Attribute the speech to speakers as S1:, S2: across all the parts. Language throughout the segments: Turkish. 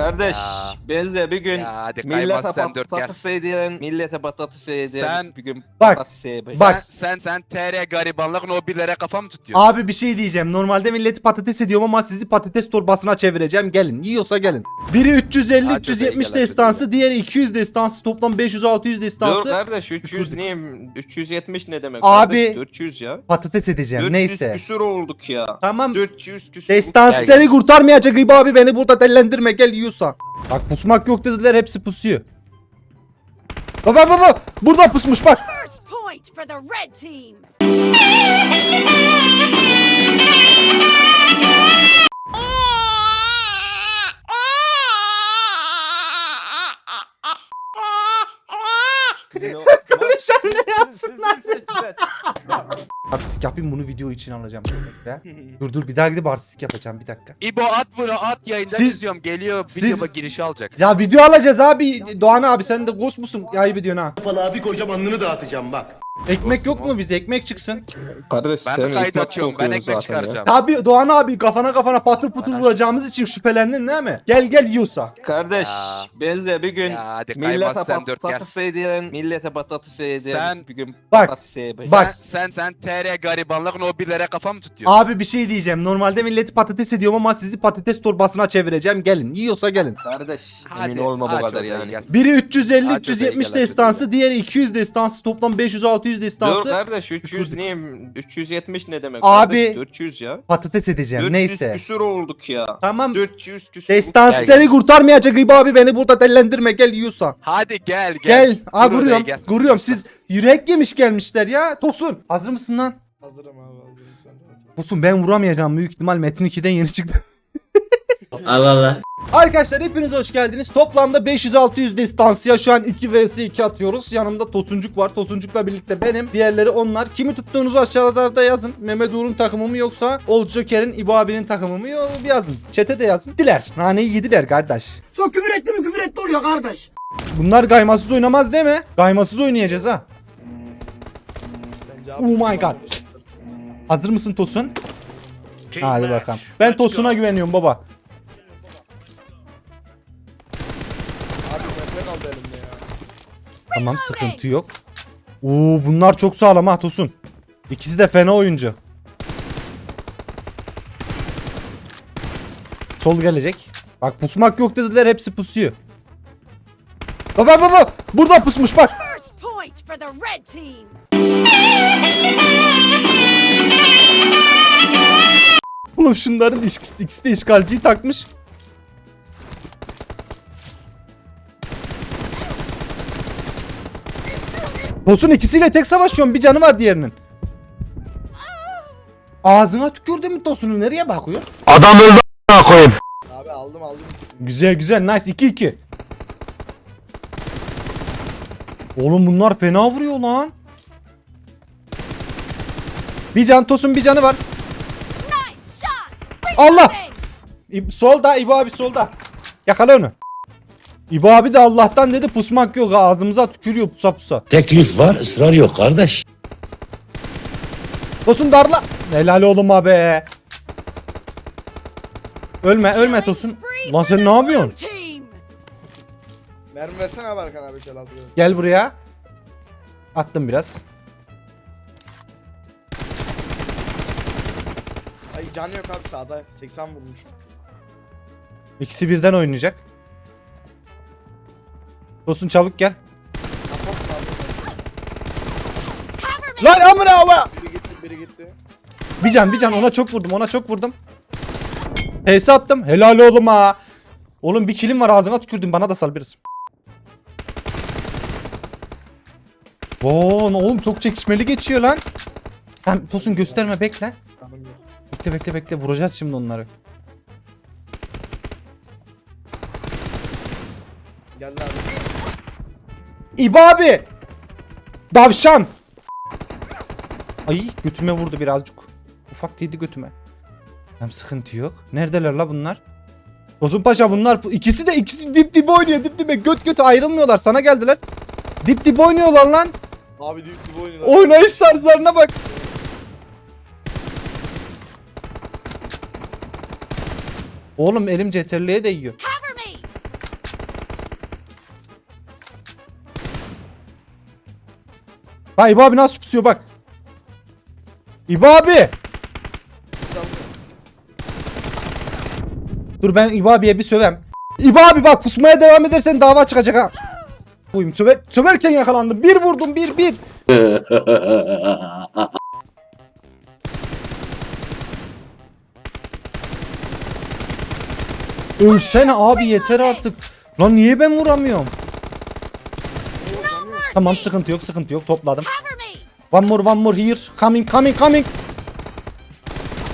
S1: Kardeş
S2: Ya.
S1: ben de bir gün
S2: Ya hadi
S1: millete patates yediren, millete patates yediren
S2: Sen-
S1: bir gün
S3: Bak,
S1: patates yiyeceğim.
S3: bak.
S2: Sen sen, sen TR garibanlık o birlere kafa mı tutuyorsun?
S3: Abi bir şey diyeceğim. Normalde milleti patates ediyorum ama sizi patates torbasına çevireceğim. Gelin. Yiyorsa gelin. Biri 350
S2: Ha,
S3: 370
S2: çok iyi,
S3: destansı, diğeri 200 destansı, toplam 500 600
S1: Dur
S3: destansı.
S1: kardeş 300 niye 370 ne demek?
S3: Abi.
S1: Kardeş, 400 ya.
S3: Patates edeceğim.
S1: 400
S3: Neyse.
S1: küsür olduk ya.
S3: Tamam.
S1: 400 küsür.
S3: Destansı seni kurtarmayacak İbo abi beni burada dellendirme gel yiyorsa. Bak pusmak yok dediler hepsi pusuyor. Baba baba burada pusmuş bak. Ne yapsınlar Artistik yapayım bunu video için alacağım. Bekle. dur dur bir daha gidip artistik yapacağım bir dakika.
S2: İbo at bunu at yayından
S3: Siz-
S2: izliyorum geliyor
S3: siz-
S2: videoma girişi alacak.
S3: Ya video alacağız abi. Doğan abi sen de ghost musun? Ya ayıp ediyorsun ha.
S4: Kapalı bir koyacağım alnını dağıtacağım bak.
S3: Ekmek yok mu bize? Ekmek çıksın.
S1: Kardeş
S2: Ben
S1: sen
S2: de kayıt
S1: ekmek
S2: açıyorum ben
S1: kokuyorsun
S2: ekmek
S1: zaten ya.
S2: çıkaracağım.
S3: Tabi Doğan abi kafana kafana patır putur vuracağımız için şüphelendin değil mi? Gel gel yiyorsa.
S1: Kardeş
S2: Ya.
S1: ben de bir gün
S2: Ya hadi
S1: millete
S2: kaymaz sen dört gel.
S1: patates yediren, millete patates yediren
S2: Sen-
S1: bir gün
S3: Bak,
S1: patates
S3: bak.
S2: Sen sen, sen TR garibanlık o birlere kafa mı tutuyorsun?
S3: Abi bir şey diyeceğim. Normalde milleti patates ediyorum ama sizi patates torbasına çevireceğim. Gelin. Yiyorsa gelin.
S1: Kardeş
S2: Hadi,
S1: emin olma bu
S2: aç
S1: kadar yani.
S2: gel.
S3: Biri 350
S2: Aç
S3: 370
S2: odayı, gel, aç
S3: destansı, diğeri 200 destansı, toplam 500 600
S1: Dur
S3: destansı.
S1: kardeş 300 niye 370 ne demek?
S3: Abi.
S1: Kardeş, 400 ya.
S3: Patates edeceğim.
S1: 400
S3: Neyse.
S1: küsür olduk ya.
S3: Tamam.
S1: 400 küsür.
S3: Destansı
S2: Gel,
S3: seni kurtarmayacak İbo abi beni burada dellendirme gel yiyorsa.
S2: Hadi gel gel.
S3: Gel. Aa
S2: Dur
S3: vuruyorum.
S2: gel.
S3: Vuruyorum. Siz yürek yemiş gelmişler ya. Tosun. Hazır mısın lan?
S5: Hazırım abi hazırım sen rahat ol.
S3: Tosun ben vuramayacağım büyük ihtimal Metin 2'den yeni çıktı.
S6: Allah Allah.
S3: Arkadaşlar hepiniz hoş geldiniz. Toplamda 500-600 distansıya şu an 2 vs 2 atıyoruz. Yanımda Tosuncuk var. Tosuncuk'la birlikte benim. Diğerleri onlar. Kimi tuttuğunuzu aşağılarda yazın. Mehmet Uğur'un takımı mı yoksa Old Joker'in İbo abinin takımı mı yazın. Çete de yazın. Diler. Naneyi yediler kardeş.
S4: Son küfür etti mi küfür etti oluyor kardeş.
S3: Bunlar gaymasız oynamaz değil mi? Gaymasız oynayacağız ha. Oh my God. Hazır mısın Tosun? Hadi bakalım. Ben Tosun'a güveniyorum baba. Tamam sıkıntı yok. Oo bunlar çok sağlam ha Tosun. İkisi de fena oyuncu. Sol gelecek. Bak pusmak yok dediler hepsi pusuyor. Baba baba burada pusmuş bak. Oğlum şunların ikisi de işgalciyi takmış. Tosun ikisiyle tek savaşıyorum bir canı var diğerinin. Ağzına tükürdü mü Tosun'u nereye bakıyor?
S5: Abi aldım aldım ikisini.
S3: Güzel güzel nice 2-2. Oğlum bunlar fena vuruyor lan. Bir can Tosun bir canı var.
S7: Nice shot.
S3: Allah! İb- solda İbo abi solda. Yakala onu. İbo abi de Allah'tan dedi pusmak yok ağzımıza tükürüyor pusa pusa.
S6: Teklif var, ısrar yok kardeş.
S3: Tosun darla. Helal oğlum abi. Ölme ölme Tosun. Lan sen ne yapıyorsun?
S5: Mermi versene abi abi şöyle biraz.
S3: Gel buraya. Attım biraz.
S5: Ay canı yok abi sağda 80 vurmuş.
S3: İkisi birden oynayacak. Tosun çabuk gel. Lan amına ama.
S5: Biri gitti biri gitti.
S3: Bir can bir can ona çok vurdum ona çok vurdum. PS attım. Helal oğlum ha. Oğlum bir kilim var ağzına tükürdüm bana da sal biraz. Oo, oğlum çok çekişmeli geçiyor lan. Tamam Tosun gösterme bekle. Bekle bekle bekle vuracağız şimdi onları.
S5: Geldi abi.
S3: İbo abi. Davşan. Ay götüme vurdu birazcık. Ufak değdi götüme. Hem sıkıntı yok. Neredeler la bunlar? Tosun Paşa bunlar ikisi de ikisi dip dibe oynuyor dip dibe göt göt ayrılmıyorlar sana geldiler. Dip dibe oynuyorlar lan.
S5: Abi düğüt gibi oynuyorlar.
S3: Oynayış tarzlarına bak. Oğlum elim CTRL'ye değiyor. Bak İbo abi nasıl pusuyor bak. İbo abi. Dur ben İbo abiye bir sövem. İbo abi bak pusmaya devam edersen dava çıkacak ha. Buyum söver, söverken yakalandım. Bir vurdum bir bir. Ölsene abi yeter artık. Lan niye ben vuramıyorum? Tamam sıkıntı yok sıkıntı yok topladım.
S7: Cover me!
S3: One more one more here. Coming coming coming.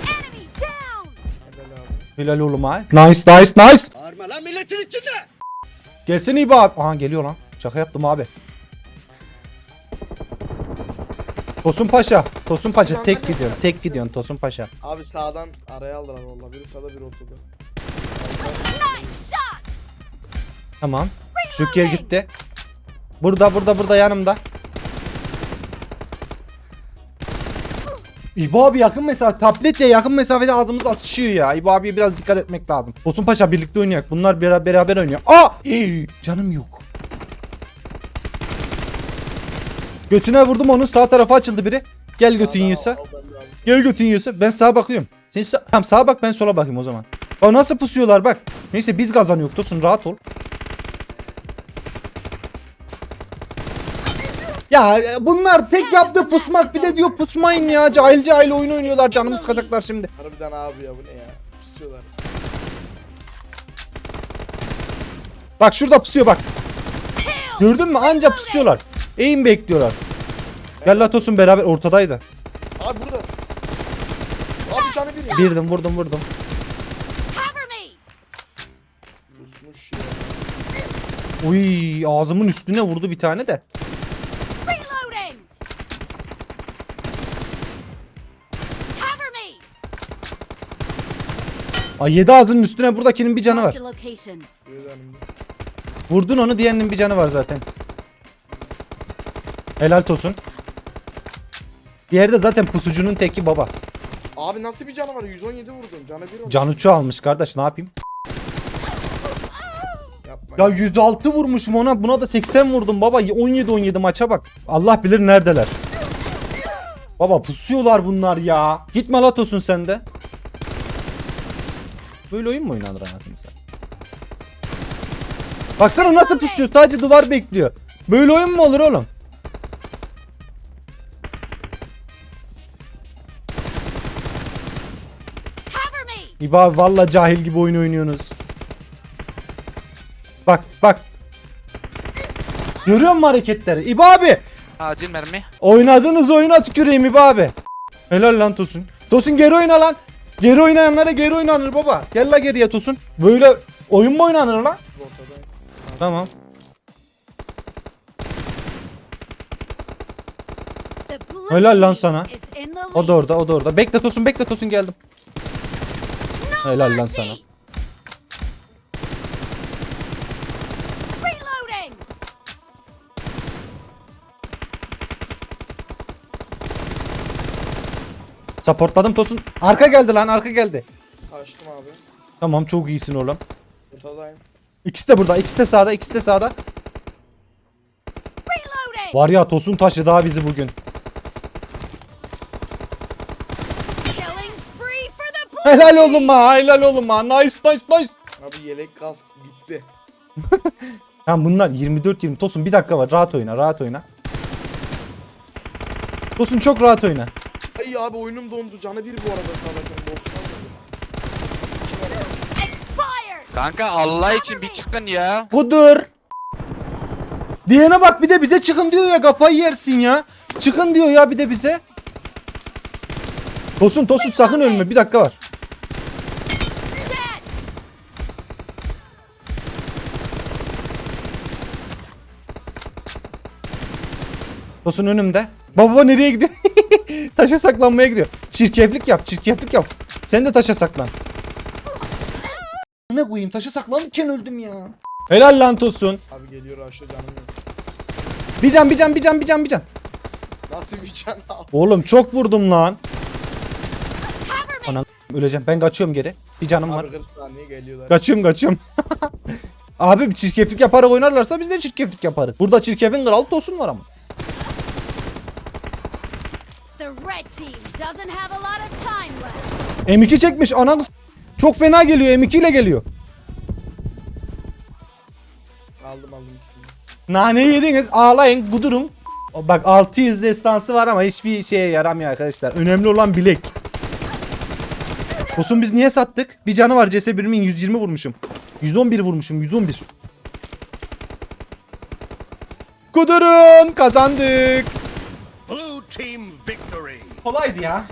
S7: Enemy down!
S5: Helal
S3: oğlum ha. Nice nice nice.
S4: Bağırma lan milletin içinde.
S3: Gelsin İbo abi. Aha geliyor lan. Şaka yaptım abi. Tosun Paşa. Tosun Paşa tek gidiyorsun. Tek gidiyorsun Tosun Paşa.
S5: Abi sağdan araya aldılar valla. Biri sağda biri ortada.
S7: Nice shot!
S3: Tamam. Joker gitti. Burada burada burada yanımda. İbo abi yakın mesafe tabletle yakın mesafede ağzımız atışıyor ya. İbo abiye biraz dikkat etmek lazım. Tosun Paşa birlikte oynayak. Bunlar bera- beraber oynuyor. Aa! Ey, canım yok. Götüne vurdum onun sağ tarafa açıldı biri. Gel götün yiyorsa. Gel götün yiyorsa. Ben sağa bakıyorum. Sen sağ... Tamam sağa bak ben sola bakayım o zaman. Bak nasıl pusuyorlar bak. Neyse biz kazanıyoruz Tosun rahat ol. Ya e, bunlar tek yaptığı pusmak bir de diyor pusmayın ya. Cahil cahil oyun oynuyorlar canımı sıkacaklar şimdi.
S5: Harbiden abi ya bu ne ya? Pusuyorlar.
S3: Bak şurada pusuyor bak. Gördün mü anca pusuyorlar. Eğim bekliyorlar. Gel la Tosun beraber ortadaydı.
S5: Abi burada. Abi canı bir.
S3: Birdim vurdum vurdum.
S5: Pusmuş ya.
S3: Uy ağzımın üstüne vurdu bir tane de. Ay yedi ağzının üstüne buradakinin bir canı var. Vurdun onu diğerinin bir canı var zaten. Helal Tosun. Diğeri de zaten pusucunun teki baba.
S5: Abi nasıl bir canı var? 117 vurdum. Canı bir olmuş.
S3: Canuçu almış kardeş ne yapayım?
S5: Yapma.
S3: Ya 106 vurmuşum ona buna da 80 vurdum baba 17 17 maça bak. Allah bilir neredeler. Baba pusuyorlar bunlar ya. Gitme la Tosun sen de. Böyle oyun mu oynanır anasını sen? Baksana nasıl pusuyor sadece duvar bekliyor. Böyle oyun mu olur oğlum? İba abi valla cahil gibi oyun oynuyorsunuz. Bak bak. Görüyor musun hareketleri? İba abi.
S2: Acil mermi.
S3: Oynadığınız oyuna tüküreyim İba abi. Helal lan Tosun. Tosun geri oyna lan. Geri oynayanlara geri oynanır baba. Gel la geriye Tosun. Böyle oyun mu oynanır lan?
S5: Ortadayım.
S3: Tamam. Helal lan sana. O da orada o da orada. Bekle Tosun bekle Tosun geldim. Helal lan sana. Supportladım Tosun. Arka geldi lan arka geldi.
S5: Kaçtım abi.
S3: Tamam çok iyisin oğlum.
S5: Ortadayım.
S3: İkisi de burada. ikisi de sağda. ikisi de sağda. Var ya Tosun taşı daha bizi bugün. Helal oğlum ha. Helal oğlum ha. Nice nice nice.
S5: Abi yelek kask gitti.
S3: Tamam bunlar 24-20. Tosun bir dakika var. Rahat oyna. Rahat oyna. Tosun çok rahat oyna.
S5: Ay abi oyunum dondu. Canı bir bu arada.
S7: Expired!
S2: Kanka Allah için bir çıkın ya.
S3: Budur. Diyene bak bir de bize çıkın diyor ya kafayı yersin ya. Çıkın diyor ya bir de bize. Tosun Tosun sakın ölme bir dakika var. Tosun önümde. Baba baba nereye gidiyor? taşa saklanmaya gidiyor. Çirkeflik yap çirkeflik yap. Sen de taşa saklan. Ne koyayım taşa saklanırken öldüm ya. Helal lan Tosun.
S5: Abi geliyor aşağı canım.
S3: Bir can bir can bir can bir can bir can.
S5: Nasıl bir can abi?
S3: Oğlum çok vurdum lan. Anan öleceğim. Ben kaçıyorum geri. Bir canım var.
S5: Abi 40 saniye geliyorlar.
S3: Kaçıyorum kaçıyorum. Abi çirkeflik yaparak oynarlarsa biz de çirkeflik yaparız. Burada çirkefin kralı Tosun var ama. M2 çekmiş ananı s- Çok fena geliyor M2 ile geliyor.
S5: Aldım aldım ikisini.
S3: Nane yediniz ağlayın kudurun. O Bak 600 destansı var ama hiçbir şeye yaramıyor arkadaşlar. Önemli olan bilek. Tosun biz niye sattık? Bir canı var CS1'imin 120 vurmuşum. 111 vurmuşum 111. Kudurun kazandık.
S4: Blue team.
S3: Kolaydı ya.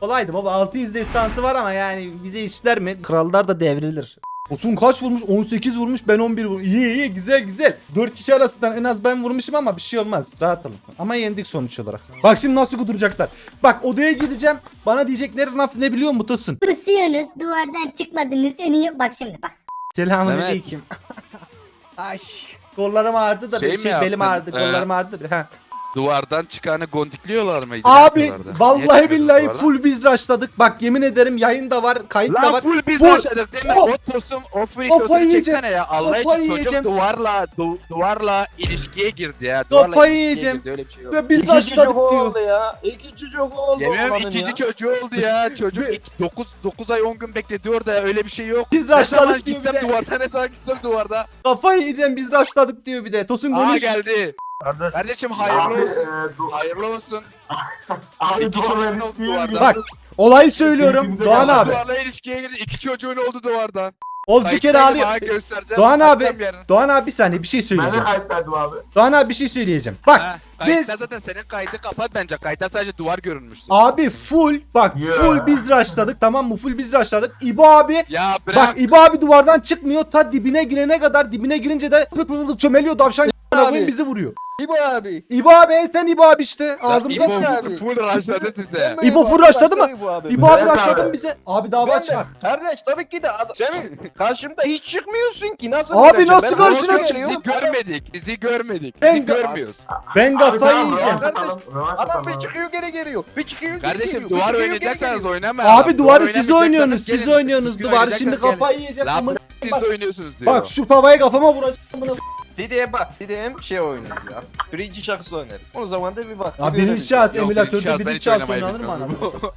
S3: Kolaydı baba 600 destansı var ama yani bize işler mi? Krallar da devrilir. Tosun kaç vurmuş? 18 vurmuş ben 11 vurmuş. İyi iyi güzel güzel. 4 kişi arasından en az ben vurmuşum ama bir şey olmaz. Rahat olun. Ama yendik sonuç olarak. Bak şimdi nasıl kuduracaklar. Bak odaya gideceğim. Bana diyecekleri laf ne biliyor musun Tosun?
S8: Tırsıyorsunuz duvardan çıkmadınız önü bak şimdi bak.
S3: Selamünaleyküm. Ay kollarım ağrıdı da
S2: Şey
S3: bir şey
S2: yaptın?
S3: belim ağrıdı,
S2: Ee,
S3: kollarım ağrıdı. Ha.
S2: Duvardan çıkanı gondikliyorlar mıydı?
S3: Abi vallahi billahi full biz rushladık. Bak yemin ederim yayın da var, kayıt da
S2: Lan
S3: var.
S2: full biz
S3: Full.
S2: başladık değil mi?
S3: Oh.
S2: O tosum, o free
S3: yiyeceğim.
S2: çeksene ya. Allah için
S3: yiyeceğim.
S2: çocuk duvarla, du- duvarla ilişkiye girdi ya. Duvarla
S3: Kafayı yiyeceğim.
S2: girdi, Öyle bir şey yok.
S3: Ve biz rushladık diyor.
S1: oldu ya. İki çocuk oldu.
S2: Yemin ikinci
S1: ya.
S2: çocuğu oldu ya. Çocuk 9 9 ay 10 gün bekledi orada ya. Öyle bir şey yok.
S3: Biz rushladık diyor bir de.
S2: duvarda ne zaman gitsem duvarda.
S3: Kafayı yiyeceğim biz rushladık diyor bir de. Tosun
S2: Aa
S3: konuş.
S2: Geldi. Kardeşim hayırlı olsun. hayırlı olsun. İki çocuğun oldu duvardan.
S3: Bak olayı söylüyorum. Doğan abi.
S2: Duvarla ilişkiye girdi. İki çocuğun oldu duvardan.
S3: Olcu kere ağlıyor.
S2: göstereceğim.
S3: Doğan abi.
S2: Atacağım yarın.
S3: Doğan abi bir saniye bir şey söyleyeceğim.
S4: kayıttaydım abi.
S3: Doğan abi bir şey söyleyeceğim. Bak
S2: Ha, kayıtta
S3: biz
S2: zaten senin kaydı kapat bence. Kayıtta sadece duvar görünmüştü.
S3: abi full bak full biz rushladık tamam mı? Full biz rushladık. İbo abi
S2: Ya bırak.
S3: Bak İbo abi duvardan çıkmıyor ta dibine girene kadar dibine girince de pıt pıt pıt çömeliyor davşan koyayım bizi vuruyor.
S1: İbo abi.
S3: İbo abi sen İbo abi işte ağzımıza
S2: İbo
S3: tükür.
S1: abi.
S2: full rushladı size.
S3: İbo full rushladı mı?
S1: İbo abi.
S3: İbo abi rushladı
S4: abi.
S3: mı bize? Abi dava
S1: Ben de-
S3: çıkar.
S1: Kardeş tabii ki de adam. Senin karşımda hiç çıkmıyorsun ki. Nasıl
S3: Abi nasıl
S1: Ben
S3: karşına
S1: karşıma
S3: çık-
S1: geliyorum.
S2: Bizi görmedik. Bizi görmedik.
S3: Ben de-
S2: görmüyoruz.
S3: Ben kafayı yiyeceğim.
S1: Adam bir çıkıyor geri geliyor. Bir çıkıyor geri
S2: Kardeşim
S1: geliyor. bir
S2: duvar
S1: çıkıyor, geri
S2: oynayacaksanız
S1: geliyor.
S2: oynamayın.
S3: Abi duvarı siz oynuyorsunuz. Siz oynuyorsunuz duvarı. Şimdi kafayı yiyeceğim.
S2: Lan
S3: Amına-
S2: siz oynuyorsunuz diyor.
S3: Bak şu tavayı kafama vuracağım. amına-
S1: Didi'ye bak. Didi'ye şey oynarız ya. Birinci şahıs oynarız. O zaman da bir bak.
S3: Ya
S1: bir
S3: birinci şahıs
S2: Yok,
S3: emülatörde
S2: ben
S3: birinci
S2: hiç
S3: şahıs
S2: oynamayı
S3: oynanır mı
S2: bilmiyorum.
S3: anasını?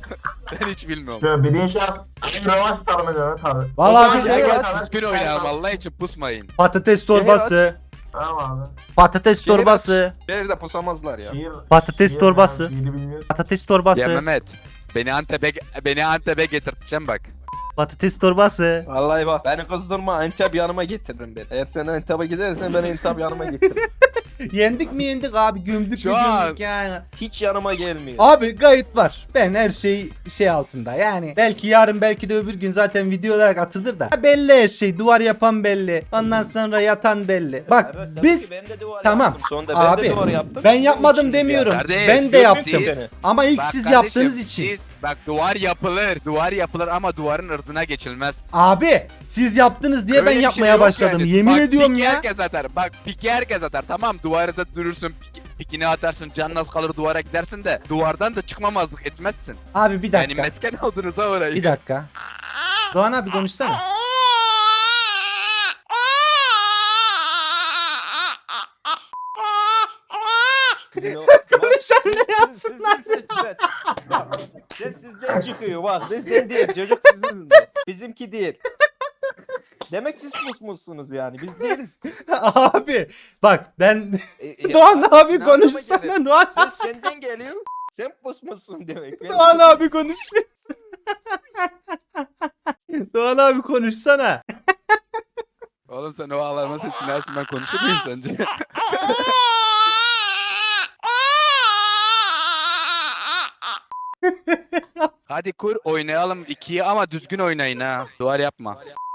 S2: ben hiç bilmiyorum.
S4: Şöyle birinci şahıs rövanş tanımıyor tabii.
S3: Vallahi
S1: O
S3: bir
S1: zaman
S2: Ya
S1: ya,
S2: düzgün oynayalım Allah için pusmayın.
S3: patates torbası.
S4: Tamam abi.
S3: Patates
S1: Şehir-
S3: torbası.
S1: Şehirde pusamazlar ya.
S4: Şiir,
S3: Patates
S4: şiir
S3: torbası.
S4: yani, şiiri bilmiyoruz.
S3: Patates
S2: Ya
S3: torbası.
S2: Mehmet. Beni Antep'e beni Antep'e getirteceğim bak.
S3: Patates torbası.
S1: Vallahi bak beni kızdırma Antep yanıma getiririm ben. Eğer sen Antep'e gidersen beni Antep yanıma getiririm.
S3: Yendik mi yendik abi gömdük
S2: Şu
S3: mü
S2: an-
S3: gömdük yani.
S1: Hiç yanıma gelmiyor.
S3: Abi gayet var. Ben her şey şey altında. Yani belki yarın belki de öbür gün zaten video olarak atılır da. Belli her şey. Duvar yapan belli. Ondan sonra yatan belli. Bak
S1: Evet, tabii
S3: biz
S1: ki ben de duvar
S3: Tamam.
S1: yaptım. Sonunda ben
S3: Abi,
S1: de duvar yaptım.
S3: ben yapmadım demiyorum.
S1: ya.
S2: Kardeş,
S3: ben de yaptım.
S2: siz.
S3: Ama ilk
S2: Bak
S3: siz
S2: kardeşim,
S3: yaptığınız için.
S2: Siz, bak duvar yapılır, duvar yapılır ama duvarın ırzına geçilmez.
S3: Abi siz yaptınız diye
S2: Öyle
S3: ben
S2: bir
S3: yapmaya
S2: şey yok
S3: başladım.
S2: yani.
S3: Yemin
S2: Bak,
S3: ediyorum
S2: piki
S3: ya.
S2: herkes atar. Bak piki herkes atar. Tamam duvarda durursun, piki- pikini atarsın, canın az kalır duvara gidersin de duvardan da çıkmamazlık etmezsin.
S3: Abi bir
S2: Yani
S3: dakika.
S2: mesken aldınız ha orayı.
S3: Bir dakika. Doğan abi konuşsana. Konuşan ne yapsınlar?
S1: Ses sizden çıkıyor bak. Sizden değil. Çocuk sizin de. Bizimki değil. Demek siz pusmuşsunuz yani. Biz değiliz.
S3: abi bak ben
S1: E, e,
S3: Doğan abi konuşsana Doğan.
S1: Ses senden geliyor. Sen pusmuşsun demek. Ben-
S3: Doğan abi konuş. Doğan abi konuşsana.
S2: Oğlum sen o ağlama sesini açtın ben konuşur muyum sence? Hadi kur oynayalım ikiyi ama düzgün oynayın ha. Duvar yapma.